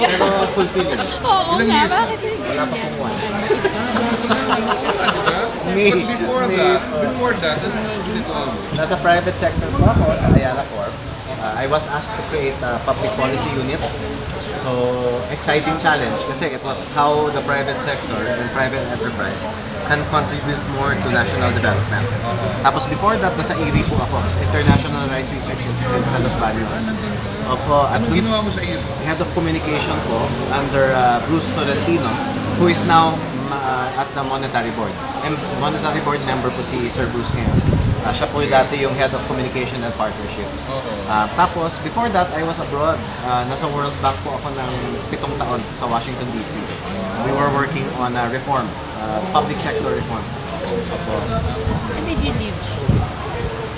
Pero fulfilling. Oo Ilang nga, years na? bakit hindi Wala pa ganyan? pong one. May- But before may- that, before that, ano yung? Nasa private sector po ako sa Ayala Corp. Uh, I was asked to create a public policy unit. So, exciting challenge kasi it was how the private sector and private enterprise can contribute more to national development. Tapos before that, nasa IRI po ako, International Rice Research Institute sa Los Baños. Opo, at Anong dun- ginawa mo sa iyo? head of communication po under uh, Bruce Tolentino, who is now uh, at the Monetary Board. And Monetary Board member po si Sir Bruce ngayon. Uh, siya po yung dati yung head of communication and partnerships. Oo. Uh, tapos, before that, I was abroad. Uh, nasa World Bank po ako ng pitong taon sa Washington, D.C. We were working on a reform, uh, public sector reform. Opo. When did you leave showbiz?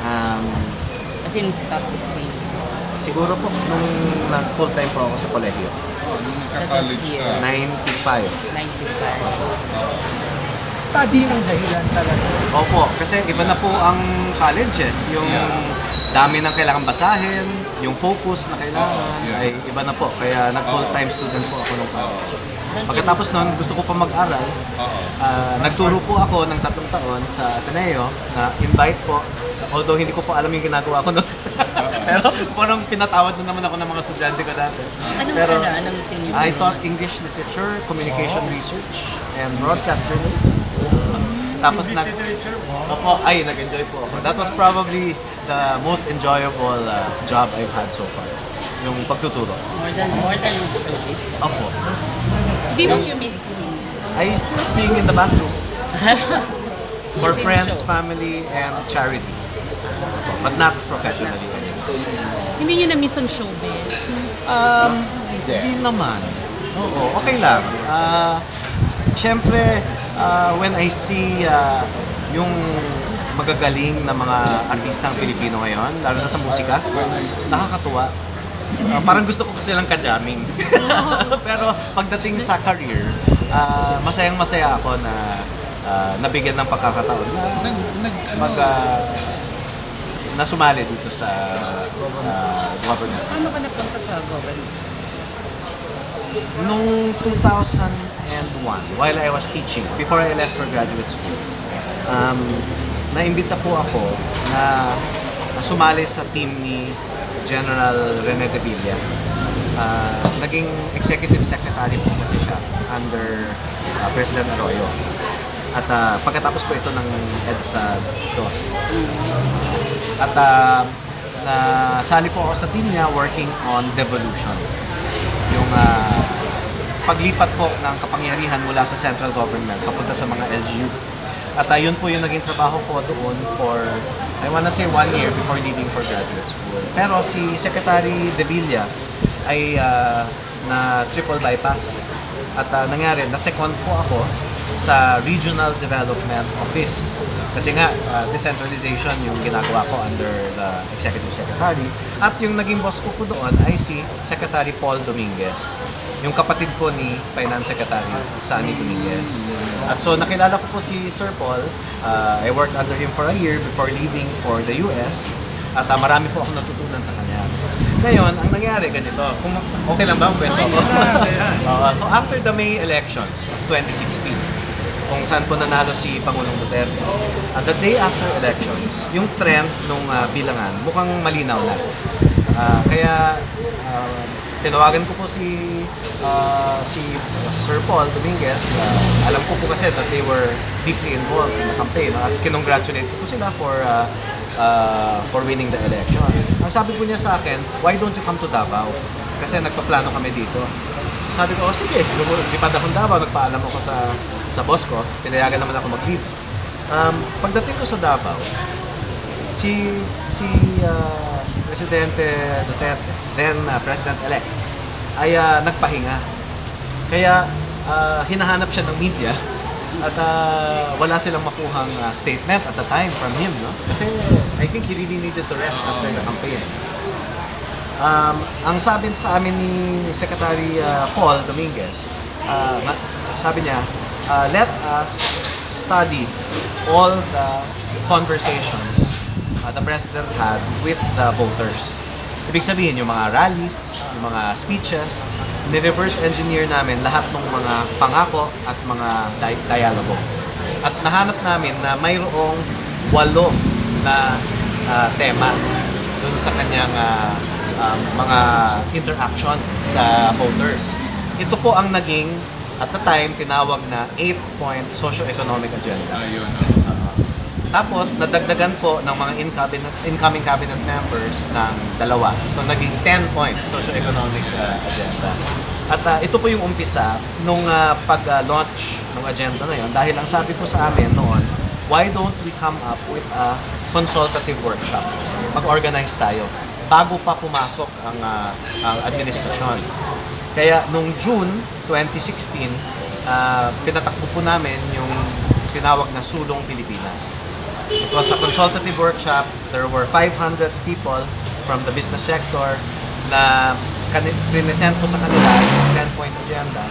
Um, As in, stop singing. Siguro po nung nag full-time po ako sa kolehiyo. Oh, nung nagka-college ka. 95. 95. Studies ang dahilan talaga. Opo, kasi iba na po ang college eh. Yung dami ng kailangan basahin, yung focus na kailangan, Oo, yeah. ay iba na po. Kaya nag full-time student po ako nung college. Pagkatapos nun, gusto ko pa mag-aral. Oo. Ah, nagturo po ako ng tatlong taon sa Ateneo na invite po. Although hindi ko po alam yung ginagawa ko noon. Pero parang pinatawad na naman ako ng mga estudyante ko dati. Anong Pero ano? Anong tinuro? I taught English literature, communication research, and broadcast journalism. Tapos nag Opo, ay nag-enjoy po ako. That was probably the most enjoyable uh, job I've had so far. Yung pagtuturo. More than, more than showbiz. Opo. Di mo, you miss singing? I still sing in the bathroom for friends, family, and charity. But not professionally. Hindi nyo na-miss ang showbiz. Um, hindi naman. Oo, okay lang. Ah, Siyempre, ah, when I see ah, yung magagaling na mga artistang Pilipino ngayon, lalo na sa musika, nakakatuwa. Ah, parang gusto ko kasi lang ka-jamming. Pero pagdating sa career, ah, masayang masaya ako na ah, nabigyan ng pagkakataon na Nag, nag, ano, mag ah, na sumali dito sa ah, government. Paano ka napunta sa government? Noong 2001, while I was teaching, before I left for graduate school, um, naimbita po ako na, na sumali sa team ni General Rene de Villa. Ah, naging executive secretary po kasi siya under ah, President Arroyo. At ah, pagkatapos po ito ng EDSA DOS. At uh, nasali po ako sa team niya working on devolution. Yung ah, paglipat po ng kapangyarihan mula sa central government papunta sa mga LGU. At ah, yun po yung naging trabaho ko doon for, I wanna say one year before leaving for graduate school. Pero si Secretary De Villa ay ah, na triple bypass. At ah, nangyari, na-second po ako sa Regional Development Office. Kasi nga, uh, decentralization yung ginagawa ko under the Executive Secretary. At yung naging boss ko po doon ay si Secretary Paul Dominguez. Yung kapatid po ni Finance Secretary Sunny Dominguez. At so nakilala ko po si Sir Paul. Uh, I worked under him for a year before leaving for the US. At uh, marami po ako natutunan sa kanya. Ngayon, ang nangyari ganito. Kung okay lang ba ang kwento ko? So after the May elections of 2016, kung saan po nanalo si Pangulong Duterte. At the day after elections, yung trend nung ah, bilangan mukhang malinaw na. Ah, kaya ah, tinawagan ko po si ah, si Sir Paul Dominguez. Ah, alam ko po kasi that they were deeply involved in the campaign. At kinongratulate ko po sila for ah, ah, for winning the election. Ang sabi po niya sa akin, why don't you come to Davao? Kasi nagpaplano kami dito. Sabi ko, oh sige, lipad akong Davao, nagpaalam ako sa sa boss ko, pinayagan naman ako mag-leave. Um, pagdating ko sa Davao, si si ah, Presidente Duterte, then ah, President-elect, ay ah, nagpahinga. Kaya ah, hinahanap siya ng media at ah, wala silang makuhang ah, statement at the time from him, no? Kasi I think he really needed to rest after the campaign. Um, ang sabi sa amin ni Secretary uh, Paul Dominguez, uh, sabi niya, uh, let us study all the conversations uh, the President had with the voters. Ibig sabihin, yung mga rallies, yung mga speeches, ni-reverse engineer namin lahat ng mga pangako at mga di- dialogo. At nahanap namin na mayroong walo na ah, tema dun sa kanyang ah, ah, mga interaction sa voters. Ito po ang naging, at the time, tinawag na 8-point socio-economic agenda. Ayun. Tapos, nadagdagan po ng mga incoming, incoming cabinet members ng dalawa. So, naging 10-point socio-economic uh, agenda. At uh, ito po yung umpisa nung uh, pag-launch ng agenda na yun. Dahil ang sabi po sa amin noon, why don't we come up with a consultative workshop? Mag-organize tayo bago pa pumasok ang, uh, ang administrasyon. Kaya nung June 2016, uh, pinatakbo po namin yung tinawag na Sulong Pilipinas. It was a consultative workshop. There were 500 people from the business sector na present po sa kanila yung 10-point agenda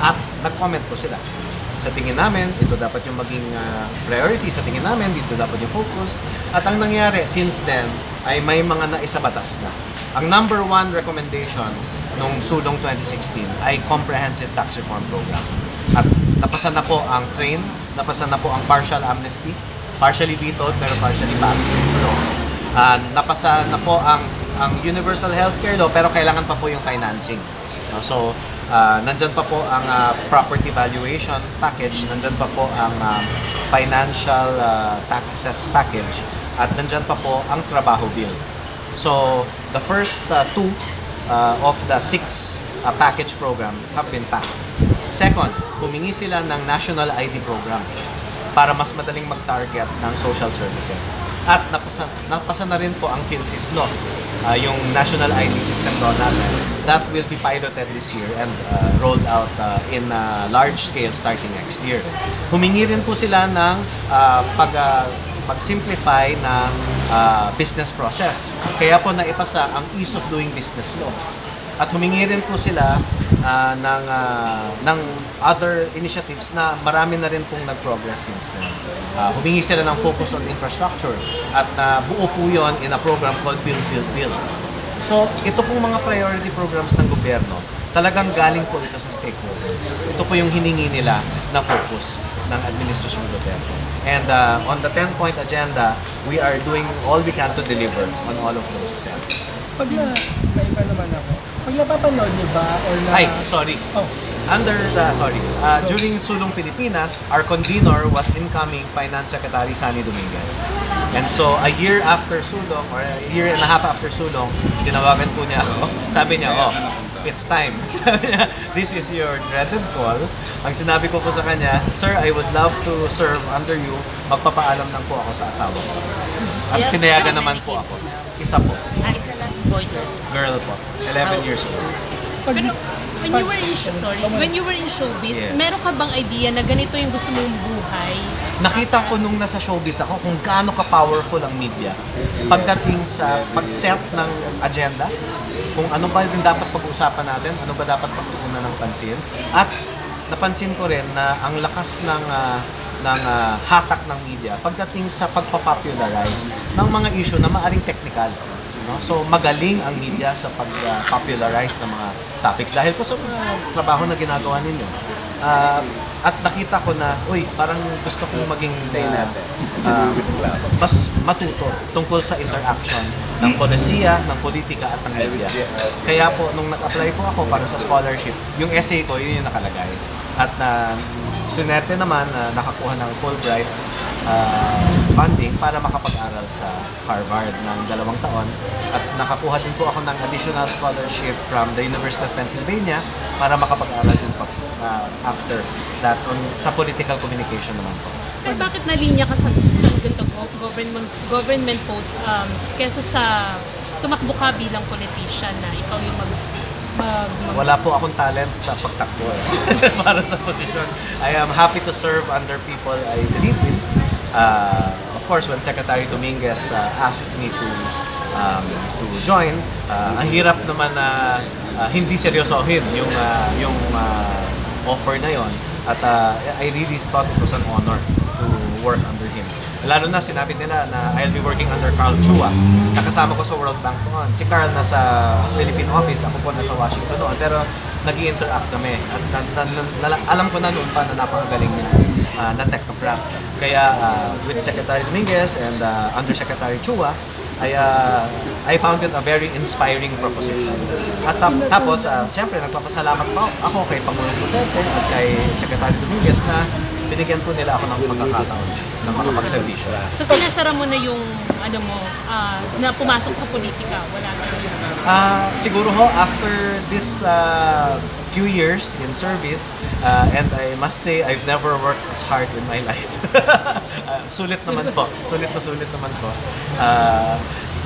at nag-comment po sila. Sa tingin namin, ito dapat yung maging ah, priority. Sa tingin namin, dito dapat yung focus. At ang nangyari since then ay may mga naisabatas na. Ang number one recommendation nung Sulong 2016 ay Comprehensive Tax Reform Program. At napasa na po ang train, napasa na po ang partial amnesty, partially vetoed pero partially passed. Pero, ah, napasa na po ang ang universal healthcare law pero kailangan pa po yung financing. So, ah, nandyan pa po ang ah, property valuation package, nandyan pa po ang ah, financial ah, taxes package, at nandyan pa po ang trabaho bill. So, the first ah, two ah, of the six ah, package program have been passed. Second, humingi sila ng national ID program para mas madaling mag-target ng social services. At napasa, napasa na rin po ang PhilSys law, ah, yung national ID system law natin. That will be piloted this year and ah, rolled out ah, in ah, large scale starting next year. Humingi rin po sila ng ah, pag ah, pag-simplify ng ah, business process. Kaya po naipasa ang ease of doing business law. At humingi rin po sila ah, ng, ah, ng other initiatives na marami na rin pong nag-progress since then. Ah, humingi sila ng focus on infrastructure at na buo po yon in a program called Build, Build, Build. So, ito pong mga priority programs ng gobyerno, talagang galing po ito sa stakeholders. Ito po yung hiningi nila na focus ng Administrasyon Duterte. And ah, on the 10-point agenda, we are doing all we can to deliver on all of those 10. Pag na, naiba naman ako, pag napapanood niyo ba or na... Ay, sorry. Oh, Under the, sorry, uh, during Sulong Pilipinas, our convener was incoming Finance Secretary Sani Dominguez. And so, a year after Sulong, or a year and a half after Sulong, tinawagan po niya ako. Sabi niya, oh, it's time. This is your dreaded call. Ang sinabi ko po sa kanya, Sir, I would love to serve under you. Magpapaalam lang po ako sa asawa ko. At pinayagan naman po ako. Isa po. Ah, isa lang, boy girl. Girl po. 11 years old. Pag, Pero when you were in show, sorry, when you were in showbiz, Yeah. meron ka bang idea na ganito yung gusto mong buhay? nakita ko nung nasa showbiz ako kung gaano ka-powerful ang media pagdating sa pag-set ng agenda, kung ano ba yung dapat pag-usapan natin, ano ba dapat pagtuunan ng pansin. At napansin ko rin na ang lakas ng ah, ng ah, hatak ng media pagdating sa pagpapopularize ng mga issue na maaring technical. No? So magaling ang media sa pag-popularize ng mga topics dahil po sa mga trabaho na ginagawa ninyo. Ah, at nakita ko na, uy, parang gusto kong maging ah, ah, mas matuto tungkol sa interaction ng polisiya, ng politika at ng media. Kaya po, nung nag-apply po ako para sa scholarship, yung essay ko, yun yung nakalagay. At na sunerte naman na nakakuha ng Fulbright ah, funding para makapag-aral sa Harvard ng dalawang taon. At nakakuha din po ako ng additional scholarship from the University of Pennsylvania para makapag-aral din po ah, after that on, sa political communication naman po. Pero bakit nalinya ka sa, sa ganito go- government, government post um, kesa sa tumakbo ka bilang politician na ikaw yung mag, mag, mag Wala po akong talent sa pagtakbo eh. para sa posisyon. I am happy to serve under people I believe in. Uh, of course, when Secretary Dominguez uh, asked me to um, to join, uh, ang hirap naman na uh, hindi seryosohin yung uh, yung uh, offer na yon at uh, I really thought it was an honor to work under him. lalo na sinabi nila na I'll be working under Carl Chua. Nakasama ko sa World Bank noon. Si Carl nasa Philippine office, ako po nasa Washington noon. Pero nag interact kami. At na, na, na- alam ko na noon pa na napakagaling niya uh, na technocrat. Kaya uh, with Secretary Dominguez and uh, Undersecretary Chua, I, uh, I found it a very inspiring proposition. At tap- tapos, uh, siyempre, nagpapasalamat pa ako kay Pangulong Duterte at kay Secretary Dominguez na binigyan po nila ako ng pagkakataon na makapagservisyo. So sinasara mo na yung ano mo ah, na pumasok sa politika, wala na. Ah, siguro ho, after this uh, few years in service, uh, and I must say, I've never worked as hard in my life. Ah, sulit naman po. Sulit na sulit naman po. Ah,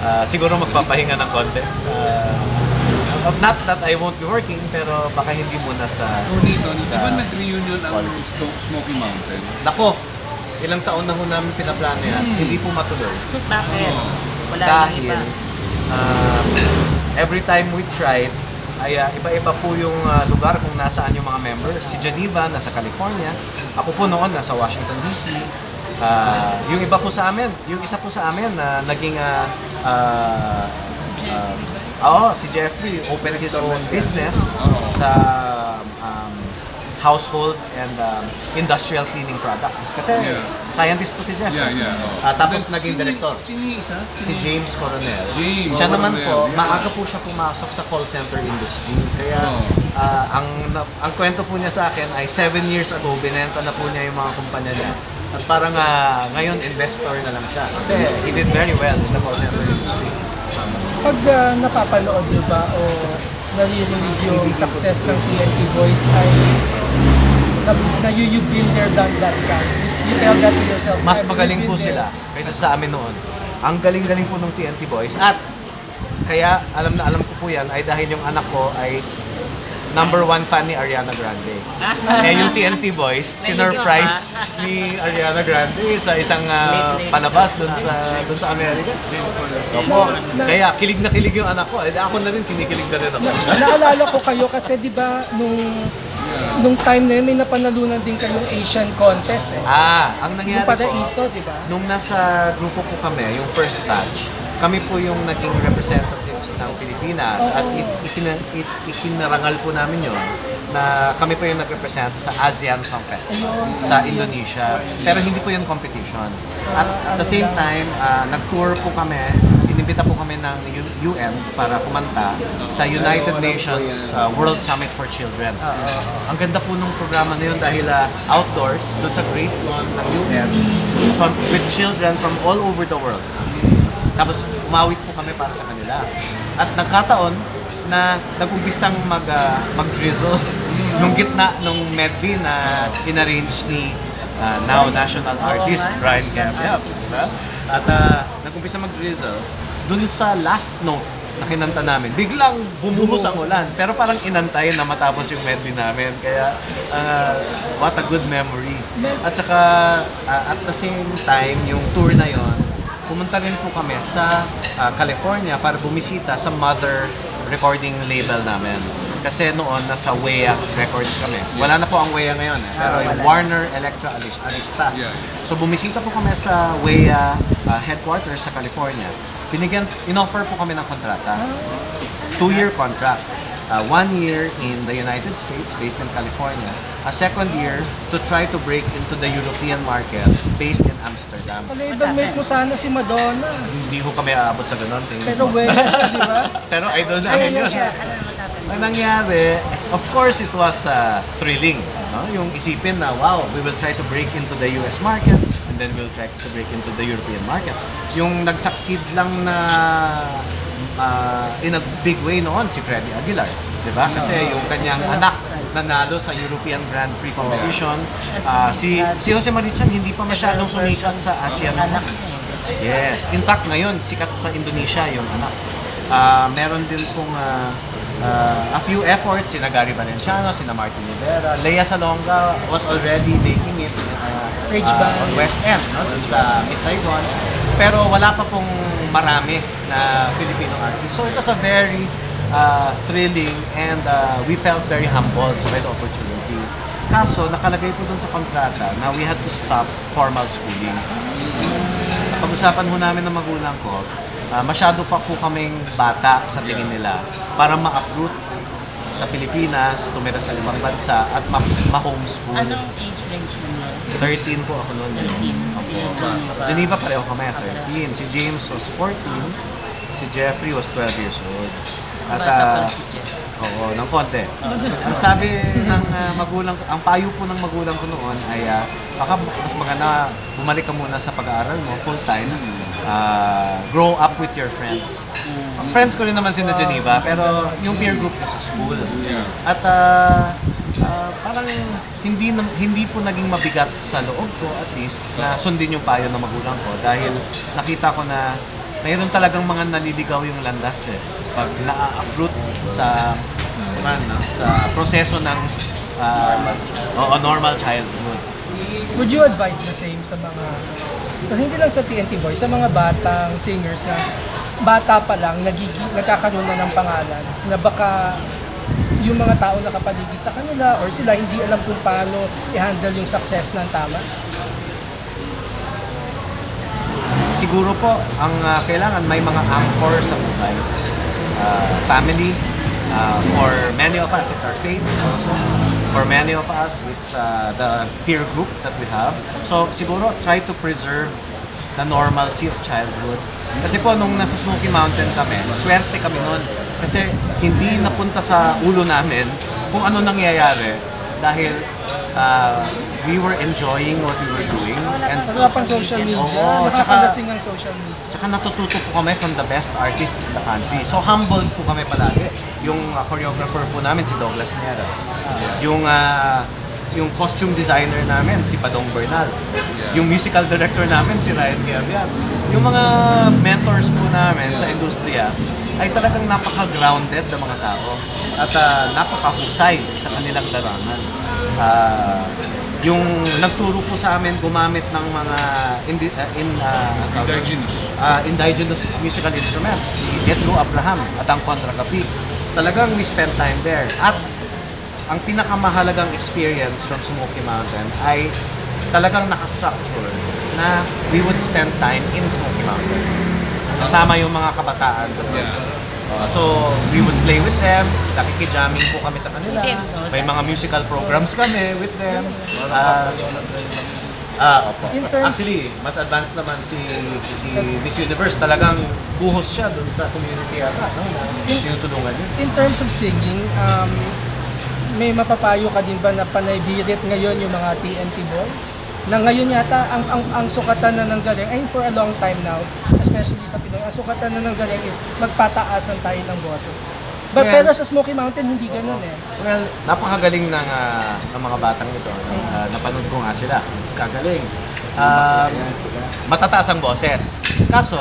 ah, siguro magpapahinga ng konti. Ah, not that I won't be working, pero baka hindi muna sa... Tony, Tony, di ba nag-reunion ang Smoky Mountain? Nako, ilang taon na ho namin pinaplano yan. Hindi po matuloy. Bakit? Wala dahil um, every time we tried ay uh, iba-iba po yung uh, lugar kung nasaan yung mga members. Si Geneva, nasa California. Ako po noon, nasa Washington DC. Uh, yung iba po sa amin, yung isa po sa amin na naging uh, uh, um, Oo, si Jeffrey opened his own business sa um, household and um, industrial cleaning products. Kasi Yeah. scientist po si Jeffrey. Yeah, yeah. oh. Ah, tapos naging director. Yung isa? Si James Coronel. James Siya naman Coronel, po, yeah. maaga po siya pumasok sa call center industry. Kaya Oh. ah, ang ang kwento po niya sa akin ay 7 years ago, binenta na po niya yung mga kumpanya niya. At parang ah, ngayon, investor na lang siya. Kasi he did very well in the call center industry. Pag ah, napapanood nyo ba o naririnig yung success ng TNT Boys ay na, na you, you've been there, done that ka. You, tell that to yourself. Mas "I've magaling been po there." sila kaysa sa amin noon. Ang galing-galing po ng TNT Boys. At kaya alam na alam ko po yan ay dahil yung anak ko ay number one fan ni Ariana Grande. eh yung TNT Boys, sinurprise ni Ariana Grande sa isang ah, palabas doon sa doon sa Amerika. Opo. Kaya kilig na kilig yung anak ko. Eh, ako na rin kinikilig na rin ako. Naalala ko kayo kasi di ba nung nung time na yun may napanalunan din kayong Asian contest eh. Ah, ang Yung nangyari po, Paraiso, di ba? nung nasa grupo po kami, yung first batch, kami po yung naging representatives ng Pilipinas at it, ikina, it, ikinarangal po namin yon na kami po yung nag-represent sa ASEAN Song Festival Ayun, sa ASEAN. Indonesia. Pero hindi po yung competition. At at the same time, ah, nag-tour po kami, inimbita po kami ng U- UN para kumanta sa United Nations ah, World Summit for Children. Ang ganda po nung programa na yun dahil ah, outdoors, doon sa Great Lawn ng UN, from, with children from all over the world. Tapos umawit po kami para sa kanila. At nagkataon na nag-umpisang mag, ah, mag-drizzle nung gitna nung medley na inarrange ni ah, now national artist Brian Campbell. Diba? At uh, nag-umpisa mag-drizzle, dun sa last note na kinanta namin, biglang bumuhos ang ulan. Pero parang inantay na matapos yung medley namin. Kaya, ah, what a good memory. At saka, ah, at the same time, yung tour na yon pumunta rin po kami sa ah, California para bumisita sa mother recording label namin. Kasi noon, nasa WEA Records kami. Wala na po ang WEA ngayon eh. Pero yung Warner Electra Arista. Yeah. So bumisita po kami sa WEA ah, headquarters sa California. Binigyan, in-offer po kami ng kontrata. Two-year contract. Uh, one year in the United States, based in California. A second year to try to break into the European market, based in Amsterdam. Kalibang mate mo sana si Madonna. Hindi ko kami aabot sa ganun. tingin Pero ko. well siya, di ba? Pero idol namin yun. Ang nangyari, of course, it was uh, thrilling. No? Yung isipin na, wow, we will try to break into the US market and then we'll try to break into the European market. Yung nag-succeed lang na uh, in a big way noon si Freddie Aguilar. Di ba? Kasi yung kanyang anak nanalo sa European Grand Prix competition. Ah, si si Jose Marichan hindi pa masyadong sumikat sa ASEAN. Yes. In fact, ngayon, sikat sa Indonesia yung anak. Ah, meron din pong ah, ah, a few efforts, sina Gary Valenciano, sina Martin Rivera. Lea Salonga was already making it ah, Band. on West End, no? dun sa Miss Saigon. Pero wala pa pong marami na Filipino artists. So it was a very ah, thrilling and ah, we felt very humbled by the opportunity. Kaso, nakalagay po dun sa kontrata na we had to stop formal schooling. Pag-usapan ho namin ng magulang ko, ah, masyado pa po kaming bata sa tingin nila para ma-uproot sa Pilipinas, tumira sa ibang bansa at ma- ma-homeschool. Anong age range mo nun? 13 po ako noon. 13. Si Geneva. Geneva pareho kami, 13. Si James was 14. Si Jeffrey was 12 years old. At, Bata pa ah, rin si Jeff. Oo, ng konti. ang sabi ng ah, magulang, ang payo po ng magulang ko noon ay ah, baka mas maganda bumalik ka muna sa pag-aaral mo full time. ah, grow up with your friends. Ang friends ko rin naman sila Geneva, pero yung peer group ko sa school. At ah, ah, parang hindi na- hindi po naging mabigat sa loob ko at least na sundin yung payo ng magulang ko dahil nakita ko na mayroon talagang mga naliligaw yung landas eh. Pag na-uproot sa ano, sa proseso ng ah, oo, normal childhood. Would you advise the same sa mga, hindi lang sa TNT Boys, sa mga batang singers na bata pa lang, nagigi, nagkakaroon na ng pangalan, na baka yung mga tao nakapaligid sa kanila or sila hindi alam kung paano i-handle yung success ng tama? Siguro po, ang ah, kailangan may mga anchor sa buhay. Ah, family, ah, for many of us, it's our faith also. For many of us, it's ah, the peer group that we have. So siguro, try to preserve the normalcy of childhood. Kasi po, nung nasa Smoky Mountain kami, swerte kami nun. Kasi hindi napunta sa ulo namin kung ano nangyayari dahil ah, we were enjoying what we were doing. And Wala pang social media, Oo, tsaka- nakakalasing ang social media. Tsaka natututo po kami from the best artists in the country. So humbled po kami palagi. Yung uh, choreographer po namin si Douglas Nieras. Yung uh, yung costume designer namin si Padong Bernal. Yung musical director namin si Ryan Gavian. Yung mga mentors po namin sa industriya ay talagang napaka-grounded na mga tao at uh, napakahusay sa kanilang larangan. Ah, yung nagturo po sa amin gumamit ng mga indi, uh, in uh, Indigenous. uh, indigenous musical instruments, si Edro Abraham at ang Contracapi. Talagang we spent time there. At ang pinakamahalagang experience from Smoky Mountain ay talagang nakastructure na we would spend time in Smoky Mountain. Kasama yung mga kabataan doon. Uh, so, we would play with them, nakikijamming po kami sa kanila. May mga musical programs kami with them. Uh, Ah, opo. In terms- Actually, mas advanced naman si si Miss Universe. Talagang buhos siya doon sa community ata, no? Na tinutulungan niya. In terms of singing, um, may mapapayo ka din ba na panaybirit ngayon yung mga TNT boys? Na ngayon yata, ang, ang, ang sukatan na ng galing, ay for a long time now, especially sa Pinoy, ang sukatan na ng galing is magpataasan tayo ng boses. But, Well- pero sa Smoky Mountain, hindi ganun eh. Well, napakagaling ng, ah, ng mga batang ito. Uh, napanood ko nga sila. Kagaling. Um, matataas ang boses. Kaso,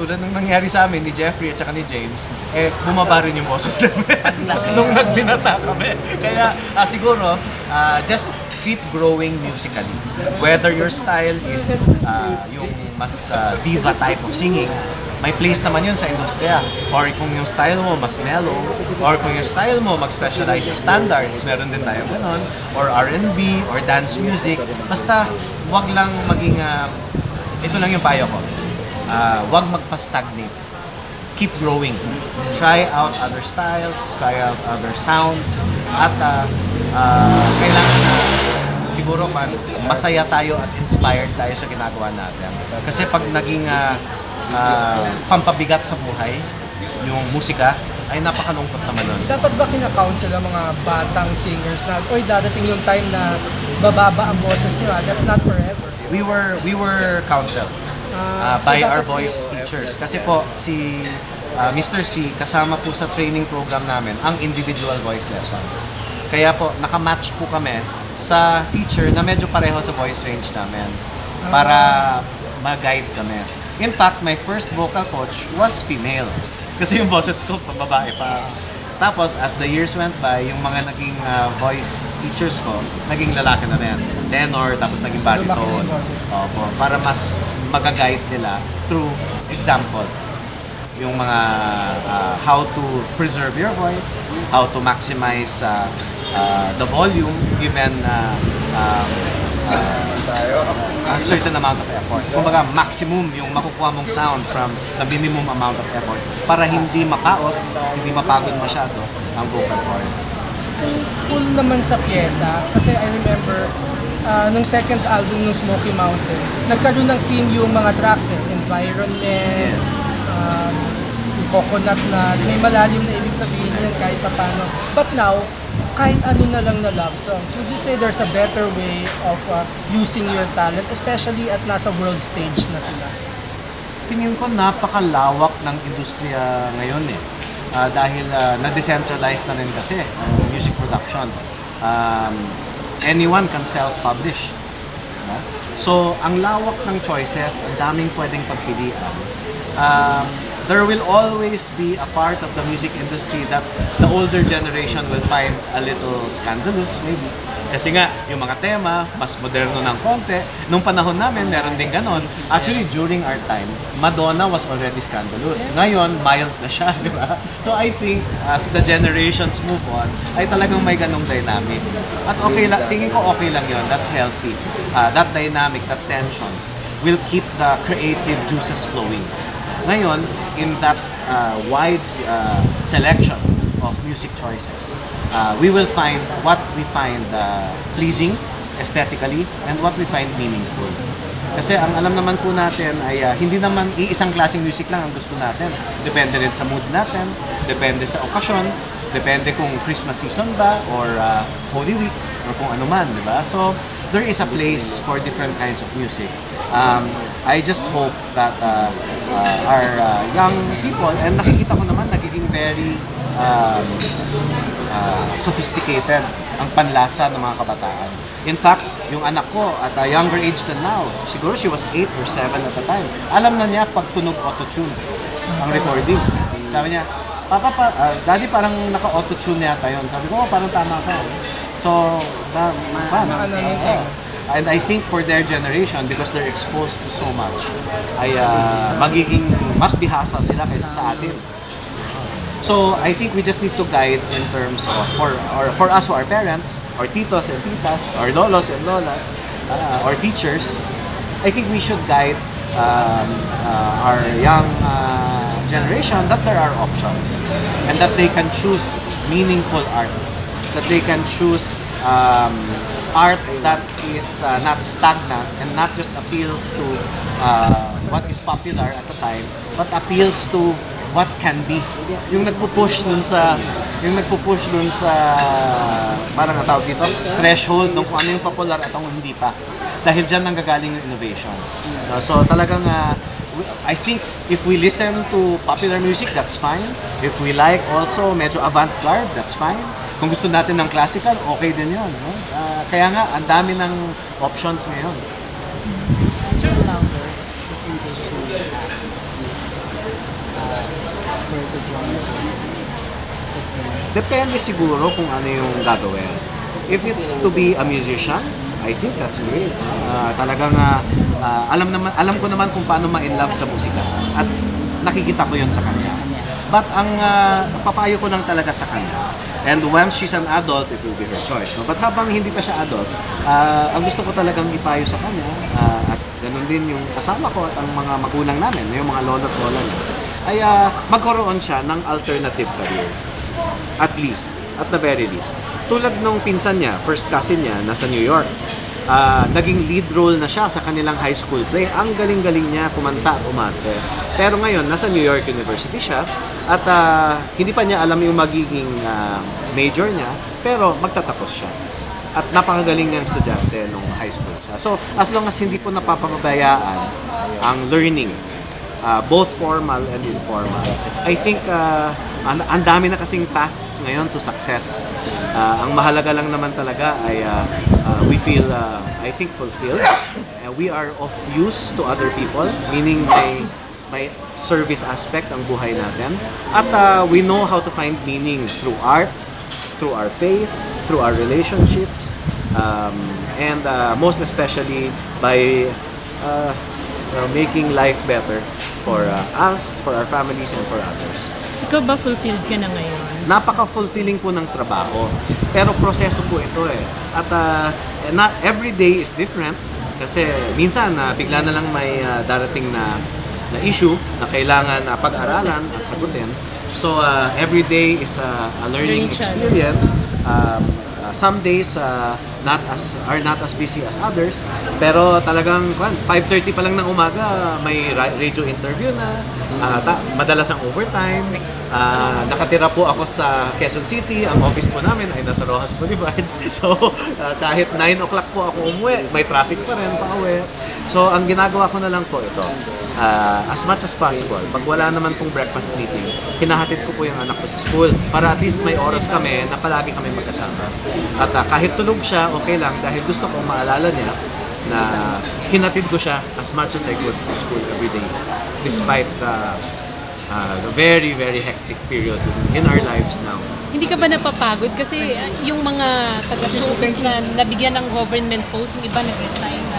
tulad ng nangyari sa amin ni Jeffrey at saka ni James, eh, bumaba rin yung boses namin nung nagbinata kami. Kaya ah, siguro, ah, just keep growing musically. Whether your style is ah, yung mas ah, diva type of singing, may place naman yun sa industriya. Or kung yung style mo mas mellow, or kung yung style mo mag-specialize sa standards, meron din tayo ganon, or R&B, or dance music. Basta, wag lang maging, ah, ito lang yung payo ko, Ah, wag magpa-stagnate. Keep growing. Try out other styles, try out other sounds, at ah, ah, kailangan na siguro man masaya tayo at inspired tayo sa ginagawa natin. Kasi pag naging ah, ah, pampabigat sa buhay, yung musika, ay napakalungkot naman nun. Dapat ba kinakounsel ang mga batang singers na, oy, dadating yung time na bababa ang boses nyo, ah, that's not forever. We were we were counseled uh, so by dapat our voice teachers. Kasi po si uh, Mr. C kasama po sa training program namin ang individual voice lessons. Kaya po nakamatch po kami sa teacher na medyo pareho sa voice range namin para mag-guide kami. In fact, my first vocal coach was female. Kasi yung boses ko pababae pa. Tapos, as the years went by, yung mga naging uh, voice teachers ko, naging lalaki na rin. Tenor, tapos naging baritone. Opo, para mas magaguide nila through example. Yung mga uh, how to preserve your voice, how to maximize uh, uh, the volume given uh, um, uh, a certain amount of effort. Kumbaga, maximum yung makukuha mong sound from the minimum amount of effort para hindi makaos, hindi mapagod masyado ang vocal cords. cool naman sa pyesa kasi I remember ah, nung second album ng Smoky Mountain, nagkaroon ng theme yung mga tracks eh, environment, yung coconut na may malalim na ibig sabihin yan kahit papano. But now, kahit ano na lang na love songs, would you say there's a better way of ah, using your talent, especially at nasa world stage na sila? tingin ko napakalawak ng industriya ngayon eh. Ah, dahil ah, na-decentralize na rin kasi ang music production. Um, anyone can self-publish. Diba? So, ang lawak ng choices, ang daming pwedeng pagpilian. Um, there will always be a part of the music industry that the older generation will find a little scandalous, maybe. Kasi nga, yung mga tema, mas moderno ng konti. Nung panahon namin, meron din ganon. Actually, during our time, Madonna was already scandalous. Ngayon, mild na siya, di ba? So I think, as the generations move on, ay talagang may ganong dynamic. At okay lang, tingin ko okay lang yon That's healthy. Uh, that dynamic, that tension, will keep the creative juices flowing. Ngayon, in that uh, wide uh, selection of music choices, uh, we will find what we find uh, pleasing aesthetically and what we find meaningful. Kasi ang alam naman po natin ay uh, hindi naman iisang klaseng music lang ang gusto natin. Depende rin sa mood natin, depende sa okasyon, depende kung Christmas season ba or uh, Holy Week or kung ano man, di ba? So, there is a place for different kinds of music. Um, I just hope that uh, uh, our uh, young people, and nakikita ko naman nagiging very um, uh, sophisticated ang panlasa ng mga kabataan. In fact, yung anak ko at a younger age than now, siguro she was 8 or 7 at the time, alam na niya pag tunog auto-tune ang recording. Sabi niya, Papa, pa, ah, Daddy parang naka-auto-tune yata yun. Sabi ko, oh, parang tama ka. So, ba, ba, Maano yun tayo? And I think for their generation, because they're exposed to so much, ay ah, magiging mas bihasa sila kaysa sa atin. So I think we just need to guide in terms of for or for us who are parents, or titos and titas, or lolos and lolas, uh, or teachers. I think we should guide um, uh, our young uh, generation that there are options and that they can choose meaningful art, that they can choose um, art that is uh, not stagnant and not just appeals to uh, what is popular at the time, but appeals to what can be. Yung nagpo-push dun sa yung nagpo-push dun sa parang ang tawag dito, threshold ng kung ano yung popular at ang hindi pa. Dahil diyan nanggagaling yung innovation. Uh, so talagang uh, I think if we listen to popular music, that's fine. If we like also medyo avant-garde, that's fine. Kung gusto natin ng classical, okay din yun. No? Uh, kaya nga, ang dami ng options ngayon. Louder uh, genre sa singer. Depende siguro kung ano yung gagawin. If it's to be a musician, I think that's great. Ah, talagang ah, ah, alam naman alam ko naman kung paano ma-in love sa musika at nakikita ko 'yon sa kanya. But ang ah, papayo ko lang talaga sa kanya. And once she's an adult, it will be her choice. No? But habang hindi pa siya adult, ah, ang gusto ko talagang ipayo sa kanya ah, at ganun din yung kasama ko at ang mga magulang namin, yung mga lolo at lola niya, ay ah, magkaroon siya ng alternative career. At least, at the very least. Tulad nung pinsan niya, first cousin niya, nasa New York. Ah, naging lead role na siya sa kanilang high school play. Ang galing-galing niya kumanta at umarte. Pero ngayon, nasa New York University siya at ah, hindi pa niya alam yung magiging ah, major niya, pero magtatapos siya. At napakagaling niyang estudyante nung high school siya. So, as long as hindi po napapabayaan ang learning uh, both formal and informal. I think uh, ang, ang dami na kasing paths ngayon to success. Uh, ang mahalaga lang naman talaga ay uh, uh, we feel, uh, I think, fulfilled. Uh, we are of use to other people, meaning may may service aspect ang buhay natin. At uh, we know how to find meaning through art, through our faith, through our relationships, um, and uh, most especially by uh, uh, making life better for uh, us, for our families, and for others. Ikaw ba fulfilled ka na ngayon? napaka-fulfilling po ng trabaho. Pero proseso po ito eh. At uh, not every day is different kasi minsan na bigla na lang may uh, darating na na issue na kailangan na pag-aralan at sagutin. So uh, every day is uh, a learning experience. Um, uh, some days uh, not as are not as busy as others. Pero talagang kwan, 5:30 pa lang ng umaga may ra- radio interview na. Uh, ta- madalas ang overtime. Uh, nakatira po ako sa Quezon City. Ang office po namin ay nasa Rojas Boulevard. So uh, kahit 9 o'clock po ako umuwi, may traffic pa rin pa uwi. So ang ginagawa ko na lang po ito. uh, as much as possible, pag wala naman pong breakfast meeting, hinahatid ko po yung anak ko sa school para at least may oras kami na palagi kami magkasama. At uh, kahit tulog siya, okay lang dahil gusto kong maalala niya na hinatid ko siya as much as I could to school every day despite the, uh, the very, very hectic period in our lives now. Hindi ka ba napapagod? Kasi yung mga taga-showbiz na nabigyan ng government post, yung iba nag-resign.